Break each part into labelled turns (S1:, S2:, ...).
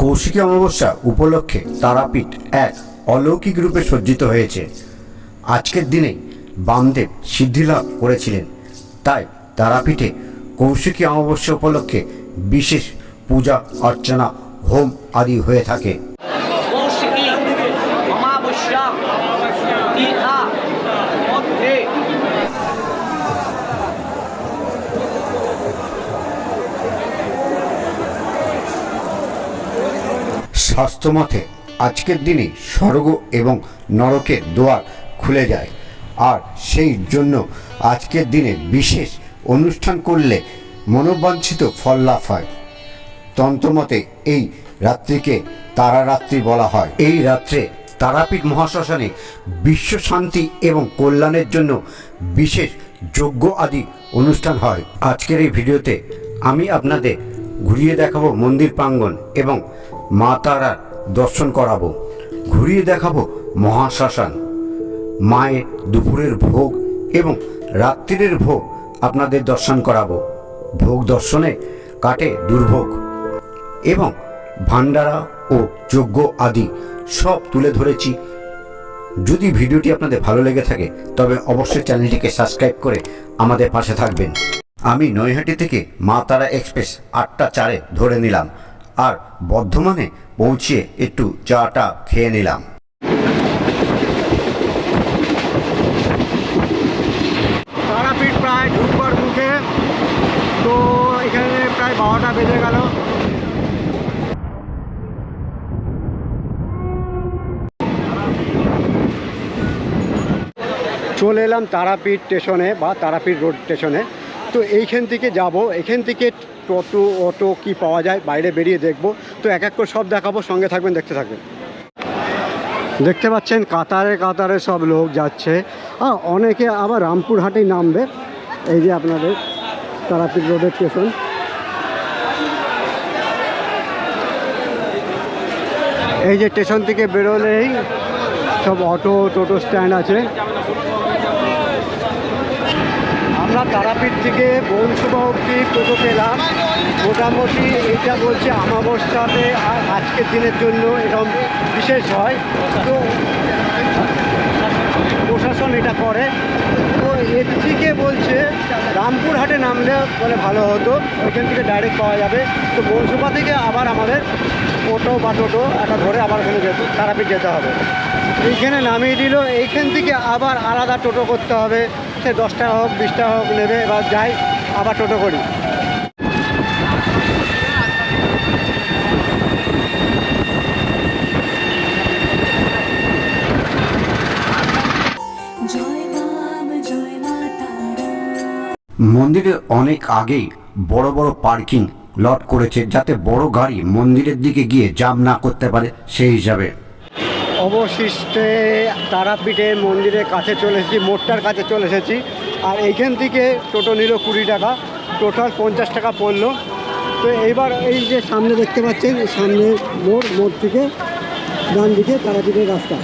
S1: কৌশিকী অমাবস্যা উপলক্ষে তারাপীঠ এক অলৌকিক রূপে সজ্জিত হয়েছে আজকের দিনে বামদেব সিদ্ধিলাভ করেছিলেন তাই তারাপীঠে কৌশিকী অমাবস্যা উপলক্ষে বিশেষ পূজা অর্চনা হোম আদি হয়ে থাকে কৌশিকী অমাবস্যা শাস্ত্রমতে আজকের দিনে স্বর্গ এবং নরকের দোয়ার খুলে যায় আর সেই জন্য আজকের দিনে বিশেষ অনুষ্ঠান করলে মনোবাঞ্ছিত ফল লাভ হয় তন্ত্রমতে এই রাত্রিকে তারা রাত্রি বলা হয় এই রাত্রে তারাপীঠ মহাশ্মশানে বিশ্ব শান্তি এবং কল্যাণের জন্য বিশেষ যজ্ঞ আদি অনুষ্ঠান হয় আজকের এই ভিডিওতে আমি আপনাদের ঘুরিয়ে দেখাবো মন্দির প্রাঙ্গণ এবং মা তারার দর্শন করাবো ঘুরিয়ে দেখাবো মহাশ্মশান মায়ের দুপুরের ভোগ এবং রাত্রির ভোগ আপনাদের দর্শন করাবো ভোগ দর্শনে কাটে দুর্ভোগ এবং ভান্ডারা ও যজ্ঞ আদি সব তুলে ধরেছি যদি ভিডিওটি আপনাদের ভালো লেগে থাকে তবে অবশ্যই চ্যানেলটিকে সাবস্ক্রাইব করে আমাদের পাশে থাকবেন আমি নৈহাটি থেকে মা তারা এক্সপ্রেস আটটা চারে ধরে নিলাম আর বর্ধমানে পৌঁছে একটু চাটা খেয়ে নিলাম তারাপীঠ প্রায় ঢুকবার মুখে তো এখানে প্রায় বারোটা বেজে গেল চলে এলাম তারাপীঠ স্টেশনে বা তারাপীঠ রোড স্টেশনে তো এইখান থেকে যাব এখান থেকে টোটো অটো কি পাওয়া যায় বাইরে বেরিয়ে দেখব তো এক এক করে সব দেখাবো সঙ্গে থাকবেন দেখতে থাকবেন দেখতে পাচ্ছেন কাতারে কাতারে সব লোক যাচ্ছে আর অনেকে আবার রামপুরহাটেই নামবে এই যে আপনাদের তারাপীঠ রোডের স্টেশন এই যে স্টেশন থেকে বেরোলেই সব অটো টোটো স্ট্যান্ড আছে আমরা তারাপীঠ থেকে বনসভা অব্দি টোটো পেলাম মোটামুটি এটা বলছে আমাবস্যাতে আর আজকের দিনের জন্য এরকম বিশেষ হয় তো প্রশাসন এটা করে তো এর থেকে বলছে রামপুরহাটে নামলে বলে ভালো হতো ওইখান থেকে ডাইরেক্ট পাওয়া যাবে তো বনসভা থেকে আবার আমাদের অটো বা টোটো একটা ধরে আবার ওখানে যেতে তারাপীঠ যেতে হবে এইখানে নামিয়ে দিল এইখান থেকে আবার আলাদা টোটো করতে হবে থেকে দশটা হোক বিশটা হোক নেবে এবার যাই আবার টোটো করি মন্দিরে অনেক আগেই বড় বড় পার্কিং লট করেছে যাতে বড় গাড়ি মন্দিরের দিকে গিয়ে জাম না করতে পারে সেই হিসাবে অবশিষ্টে তারাপীঠে মন্দিরের কাছে চলে এসেছি মোটটার কাছে চলে এসেছি আর এইখান থেকে টোটো নিল কুড়ি টাকা টোটাল পঞ্চাশ টাকা পড়লো তো এইবার এই যে সামনে দেখতে পাচ্ছেন সামনে মোড় মোড় থেকে ডান দিকে তারাপীঠের রাস্তা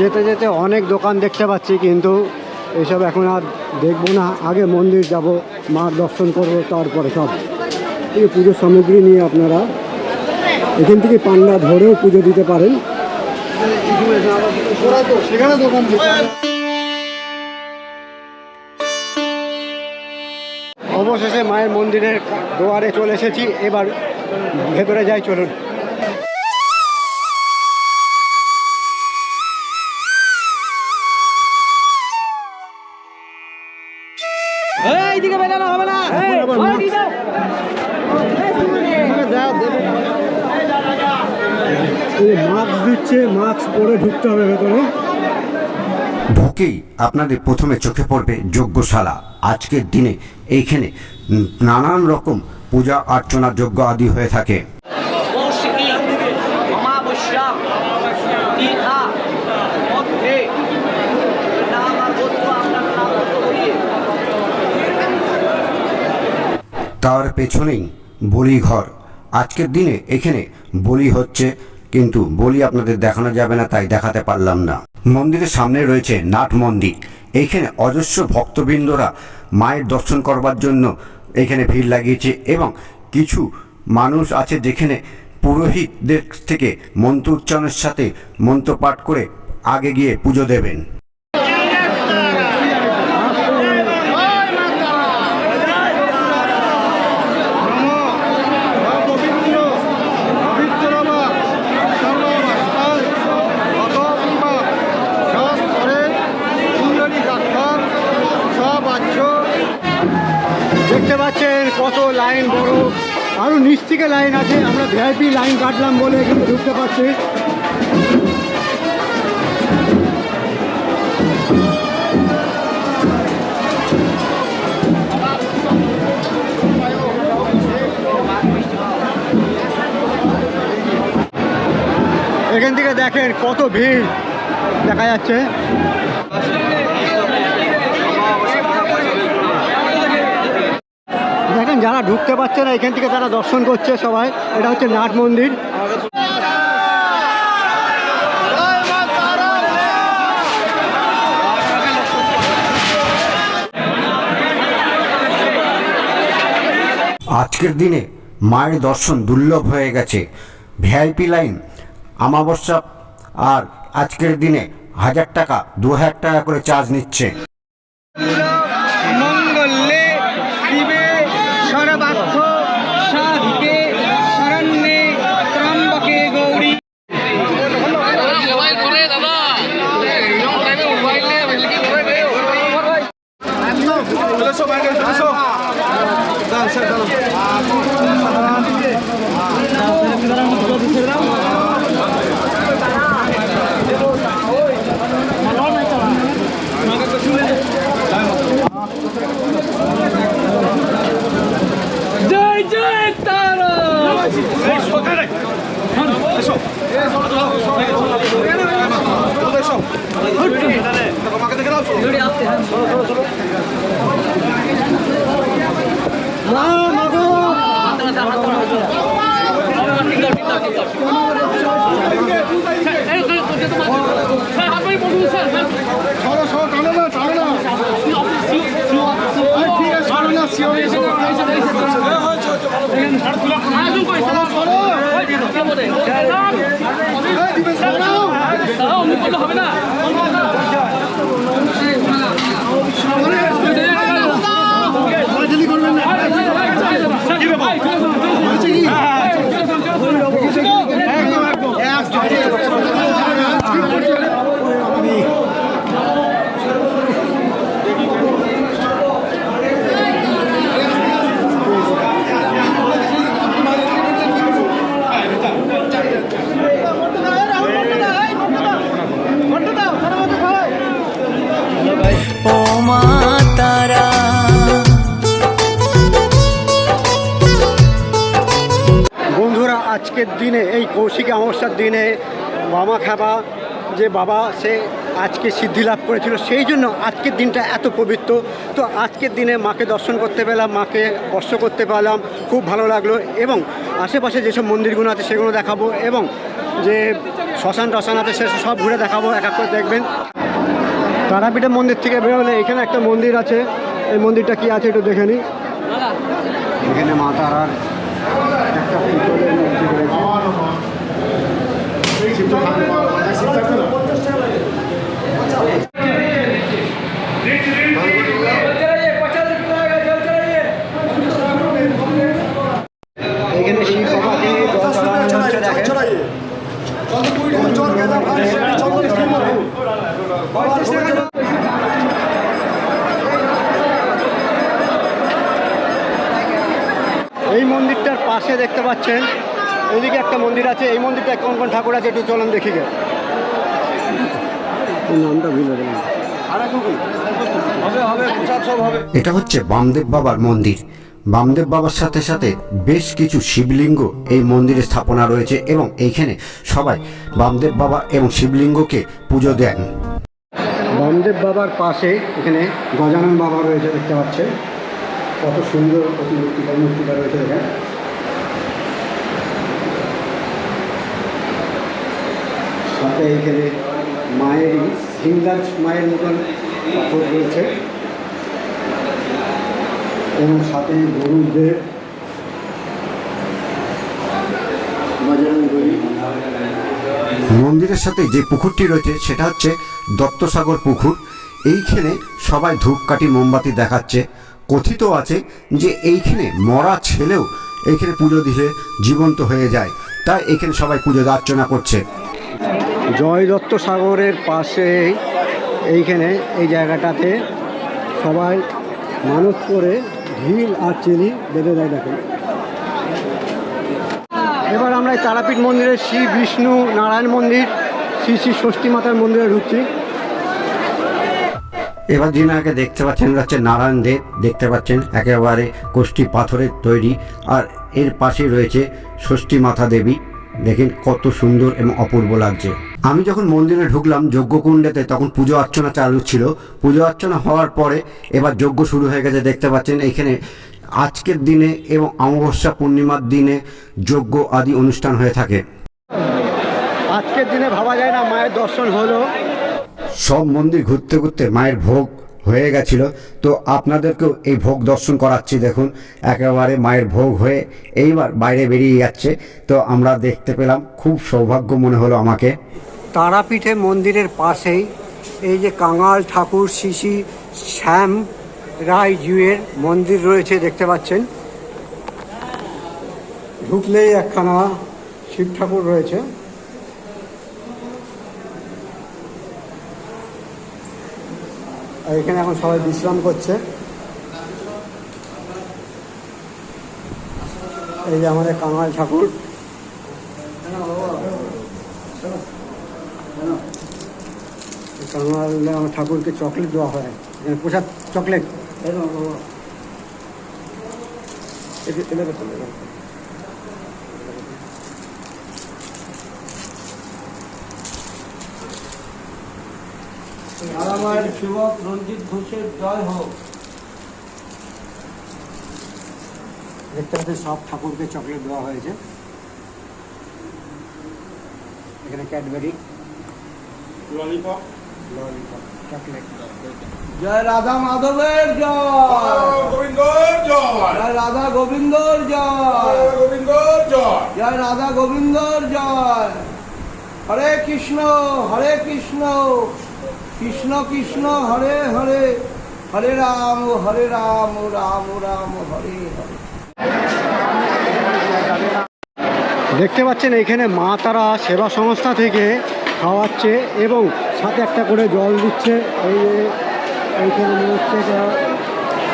S1: যেতে যেতে অনেক দোকান দেখতে পাচ্ছি কিন্তু এসব এখন আর দেখবো না আগে মন্দির যাব মা দর্শন করব তারপরে সব এই পুজোর সামগ্রী নিয়ে আপনারা এখান থেকে পান্ডা ধরেও পুজো দিতে পারেন সেখানে দোকান অবশেষে মায়ের মন্দিরের দোয়ারে চলে এসেছি এবার ভেতরে যাই চলুন মাস্ক দিচ্ছে মাস্ক পরে ঢুকতে হবে ঢুকেই আপনাদের প্রথমে চোখে পড়বে যজ্ঞশালা আজকের দিনে এইখানে নানান রকম পূজা অর্চনা যজ্ঞ আদি হয়ে থাকে তার পেছনেই বলিঘর আজকের দিনে এখানে বলি হচ্ছে কিন্তু বলি আপনাদের দেখানো যাবে না তাই দেখাতে পারলাম না মন্দিরের সামনে রয়েছে নাট মন্দির এইখানে অজস্র ভক্তবৃন্দরা মায়ের দর্শন করবার জন্য এখানে ভিড় লাগিয়েছে এবং কিছু মানুষ আছে যেখানে পুরোহিতদের থেকে মন্ত্র উচ্চারণের সাথে মন্ত্র পাঠ করে আগে গিয়ে পুজো দেবেন দেখতে পাচ্ছেন কত লাইন বড় আরও নিচ থেকে লাইন আছে আমরা ভিআইপি লাইন কাটলাম বলে এখানে ঢুকতে পারছি এখান থেকে দেখেন কত ভিড় দেখা যাচ্ছে যারা ঢুকতে পারছে না এখান থেকে তারা দর্শন করছে সবাই এটা হচ্ছে নাট মন্দির আজকের দিনে মায়ের দর্শন দুর্লভ হয়ে গেছে ভিআইপি লাইন আমাবস্যা আর আজকের দিনে হাজার টাকা দু হাজার টাকা করে চার্জ নিচ্ছে হবে না করবেন না তপস্যার দিনে মামা খাবা যে বাবা সে আজকে সিদ্ধি লাভ করেছিল সেই জন্য আজকের দিনটা এত পবিত্র তো আজকের দিনে মাকে দর্শন করতে পেলাম মাকে স্পর্শ করতে পারলাম খুব ভালো লাগলো এবং আশেপাশে যেসব মন্দিরগুলো আছে সেগুলো দেখাবো এবং যে শ্মশান টশান আছে সে সব ঘুরে দেখাবো এক এক করে দেখবেন তারাপীঠের মন্দির থেকে বেরোলে এখানে একটা মন্দির আছে এই মন্দিরটা কি আছে একটু দেখে নিই এখানে মা তারার একটা এটা হচ্ছে বামদেব বাবার মন্দির বামদেব বাবার সাথে সাথে বেশ কিছু শিবলিঙ্গ এই মন্দিরে স্থাপনা রয়েছে এবং এইখানে সবাই বামদেব বাবা এবং শিবলিঙ্গকে পুজো দেন বামদেব বাবার পাশে এখানে গজানন বাবা রয়েছে দেখতে পাচ্ছে কত সুন্দর প্রতিমূর্তিটা মূর্তিটা রয়েছে এখানে সাথে এইখানে মায়েরই হিন্দাজ মায়ের মতন পাথর রয়েছে এবং সাথে গরুদের মন্দিরের সাথে যে পুকুরটি রয়েছে সেটা হচ্ছে দত্তসাগর পুকুর এইখানে সবাই ধূপকাঠি মোমবাতি দেখাচ্ছে কথিত আছে যে এইখানে মরা ছেলেও এইখানে পুজো দিলে জীবন্ত হয়ে যায় তাই এখানে সবাই পুজো অর্চনা করছে জয় দত্ত সাগরের পাশে এইখানে এই জায়গাটাতে সবাই মানুষ করে ঢিল আর চিনি বেঁধে দেয় দেখেন এবার আমরা এই তারাপীঠ মন্দিরে শ্রী বিষ্ণু নারায়ণ মন্দির শ্রী শ্রী ষষ্ঠী মাতার মন্দিরে ঢুকছি এবার যিনাকে দেখতে পাচ্ছেন হচ্ছে নারায়ণ দেব দেখতে পাচ্ছেন একেবারে কোষ্ঠী পাথরের তৈরি আর এর পাশে রয়েছে ষষ্ঠী মাথা দেবী দেখেন কত সুন্দর এবং অপূর্ব লাগছে আমি যখন মন্দিরে ঢুকলাম যজ্ঞকুণ্ডেতে তখন পুজো অর্চনা চালু ছিল পুজো অর্চনা হওয়ার পরে এবার যজ্ঞ শুরু হয়ে গেছে দেখতে পাচ্ছেন এখানে আজকের দিনে এবং অমাবস্যা পূর্ণিমার দিনে যজ্ঞ আদি অনুষ্ঠান হয়ে থাকে আজকের দিনে ভাবা যায় না মায়ের দর্শন হলো সব মন্দির ঘুরতে ঘুরতে মায়ের ভোগ হয়ে গেছিল তো আপনাদেরকেও এই ভোগ দর্শন করাচ্ছি দেখুন একেবারে মায়ের ভোগ হয়ে এইবার বাইরে বেরিয়ে যাচ্ছে তো আমরা দেখতে পেলাম খুব সৌভাগ্য মনে হলো আমাকে তারাপীঠে মন্দিরের পাশেই এই যে কাঙাল ঠাকুর শিশি শ্যাম রায় জুয়ের মন্দির রয়েছে দেখতে পাচ্ছেন ঢুকলেই একখানা শিব ঠাকুর রয়েছে আর এখানে এখন সবাই বিশ্রাম করছে এই যে আমাদের কাঙাল ঠাকুর কামাল আমার ঠাকুরকে চকলেট দেওয়া হয় এখানে প্রসাদ চকলেট এটা আমার সেবক রঞ্জিত ঘোষের জয় হোক দেখতে সব ঠাকুরকে চকলেট দেওয়া হয়েছে এখানে ক্যাডবেরি জয় রাধা মাধবের জয়
S2: জয় জয়
S1: রাধা গোবিন্দর জয়
S2: গোবিন্দর জয়
S1: জয় রাধা গোবিন্দর জয় হরে কৃষ্ণ হরে কৃষ্ণ কৃষ্ণ কৃষ্ণ হরে হরে হরে রাম হরে রাম রাম রাম হরে হরে দেখতে পাচ্ছেন এখানে মা তারা সেবা সংস্থা থেকে খাওয়াচ্ছে এবং সাথে একটা করে জল দিচ্ছে এই এইখানে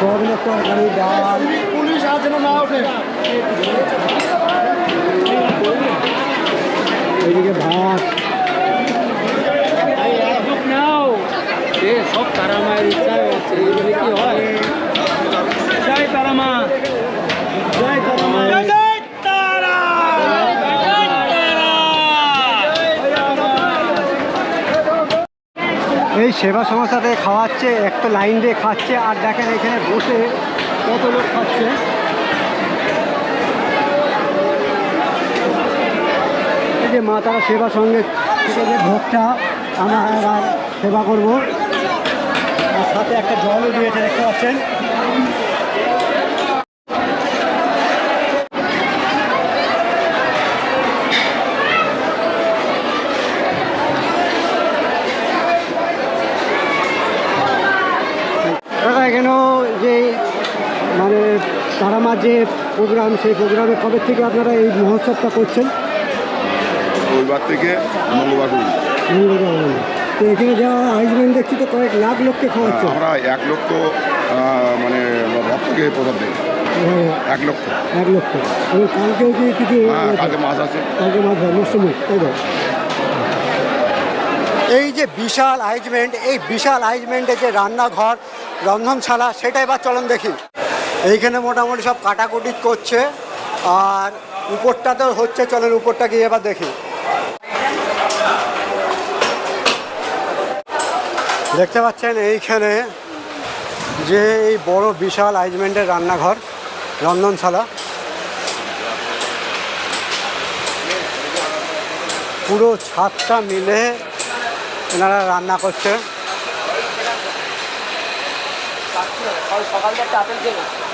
S1: মনে হচ্ছে পুলিশ এদিকে ভাত যে সব তারা মায়ের ইচ্ছা হচ্ছে এইগুলি কি হয় জয় তারা মা জয় তারা মা এই সেবা সংস্থাতে খাওয়াচ্ছে একটা লাইন দিয়ে খাচ্ছে আর দেখেন এখানে বসে কত লোক খাচ্ছে এই যে মা তারা সেবা সঙ্গে যে ভোগটা আমরা সেবা করবো সাথে একটা জলও রয়েছে দেখতে পাচ্ছেন যে মানে যে প্রোগ্রাম সেই প্রোগ্রামে কবে থেকে আপনারা এই মহোৎসবটা করছেন রবিবার থেকে মঙ্গলবার মঙ্গলবার তো এখানে যা আয়োজমেন্ট দেখছি তো কয়েক লাখ লোককে খাওয়াচ্ছে
S2: আমরা এক লক্ষ মানে ভক্তকে প্রসাদ দেয়
S1: হ্যাঁ। এক লক্ষ এক লক্ষ এবং কালকেও কি
S2: কিছু হ্যাঁ, কালকে মাছ আছে
S1: কালকে মাছ হয় মৌসুমি এই যে বিশাল আয়োজমেন্ট এই বিশাল আয়োজমেন্টে যে রান্নাঘর রন্ধনশালা সেটাই বা চলন দেখি এইখানে মোটামুটি সব কাটাকুটি করছে আর উপরটা তো হচ্ছে চলেন উপরটা গিয়ে এবার দেখি দেখতে পাচ্ছেন এইখানে যে এই বড় বিশাল আইজমেন্টের রান্নাঘর রন্ধনশালা পুরো ছাদটা মিলে এনারা রান্না করছে সকালটা